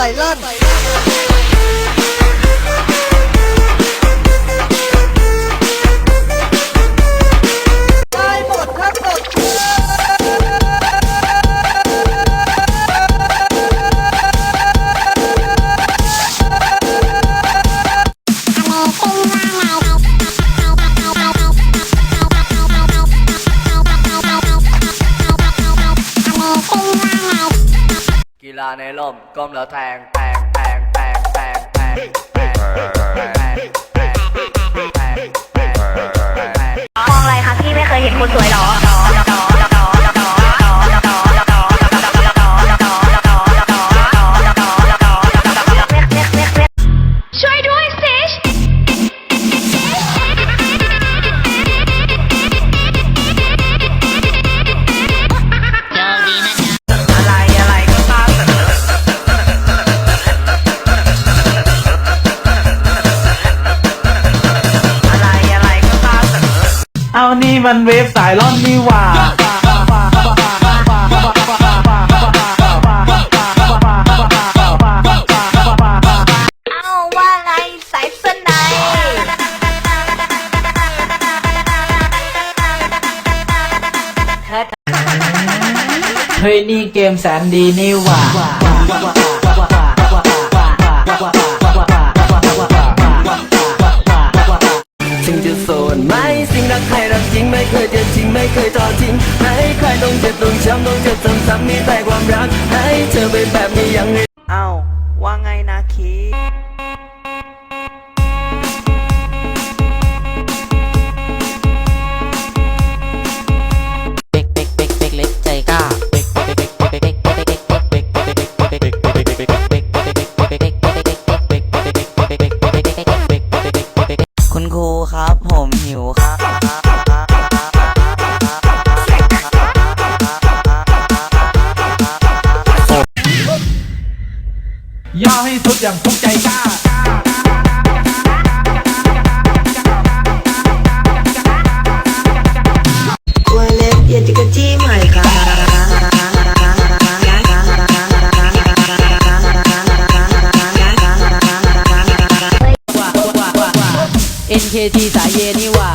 ส่ลั่น ลาในร่มก้มแล้วแทงแทงแทงแทงแทงแทง นี่มันเวฟสายร่อนนี่หว่าเอาว่าไงสายสนายเฮ้ยนี่เกมแสนดีนี่หว่า รักใครรักจริงไม่เคยเจะจริงไม่เคยทอดทิ้งให้ใครต้องเจ็บต้องช้ำต้องเจ็บซ้ำๆมีแต่ความรัก ให้เธอเป็นแบบนี้ยังไงเอ้าว่าไงนะคีคุณครูครับผมหิวครับ ย่อให้สุดอย่างทุกใจกล้าตัวเล็บเย็นจิจี้ใหม่ค่ะเอ็เคทีสายเยนี่ว่า